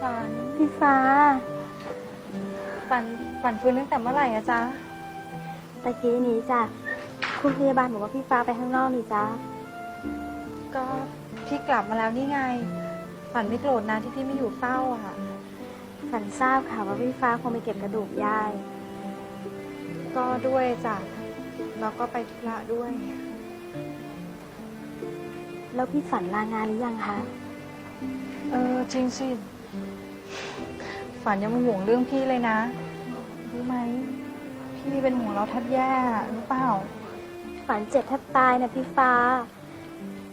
ฝันพี่ฟ้า ฝันฝันฟื้นตั้งแต่เมื่อไหร่อะจ๊ะตะกี้นี้จ้ะคุณพยาบาลบอกว่าพี่ฟ้าไปข้างนอกนี่จ้ะก็พี่กลับมาแล้วนี่ไง ฝันไม่โกรธนะที่พี่ไม่อยู่เฝ้าอะค่ะ ฝันทราบค่ะว่าพี่ฟ้าคงไปเก็บกระดูกยาย ก็ด้วยจ้ะแล้วก็ไปธุระด้วย แล้วพี่ฝันลางานหรือยังคะเออ จริงสิ ฝันยังมาห่วงเรื่องพี่เลยนะ รู้ไหม พี่เป็นห่วงเราแทบแย่รู้เปล่า ฝันเจ็บแทบตายนะพี่ฟ้า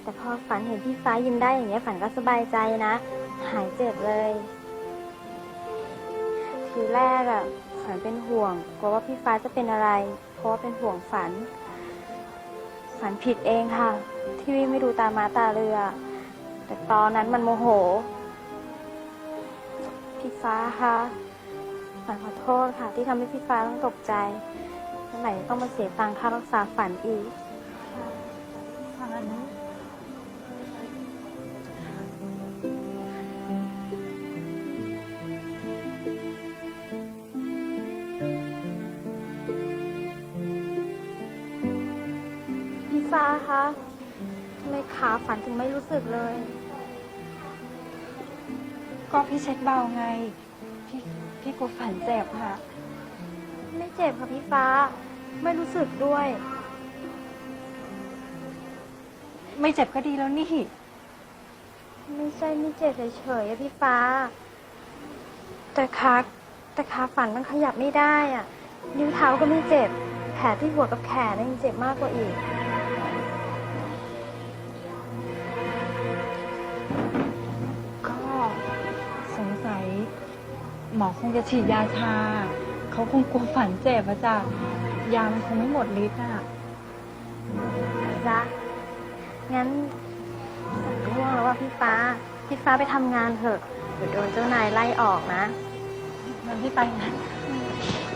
แต่พอฝันเห็นพี่ฟ้ายิ้มได้อย่างเงี้ยฝันก็สบายใจนะ หายเจ็บเลย ทีแรกอะฝันเป็นห่วงกลัวว่าพี่ฟ้าจะเป็นอะไร เพราะว่าเป็นห่วงฝัน ฝันผิดเองค่ะ ที่ไม่ดูตามาตาเรือ แต่ตอนนั้นมันโมโห พี่ฟ้าคะฝันขอโทษค่ะ ที่ทำให้พี่ฟ้าต้องตกใจเมื่อไหร่ต้องมาเสียตังค่ารักษาฝันอีกฝันพี่ฟ้าคะทำไมขาฝันถึงไม่รู้สึกเลย ก็พี่เช็คเบาไง พี่พี่กลัวฝันเจ็บค่ะ ไม่เจ็บค่ะพี่ฟ้า ไม่รู้สึกด้วย ไม่เจ็บก็ดีแล้วนี่ ไม่ใช่ไม่เจ็บเฉยๆอะพี่ฟ้า แต่ขาแต่ขาฝันมันขยับไม่ได้อะนิ้วเท้าก็ไม่เจ็บ แผลที่หัวกับแขนน่ะยังเจ็บมากกว่าอีกก็ อคงจะฉีดยาชา เขาคงกลัวฝันเจ็บอะจ้ะยามันคงไม่หมดฤทธิ์อะจ๊ะงั้นฝันง่วงแล้วว่าพี่ฟ้า พี่ฟ้าไปทำงานเถอะเดี๋ยวโดนเจ้านายไล่ออกนะงั้นพี่ไปนะค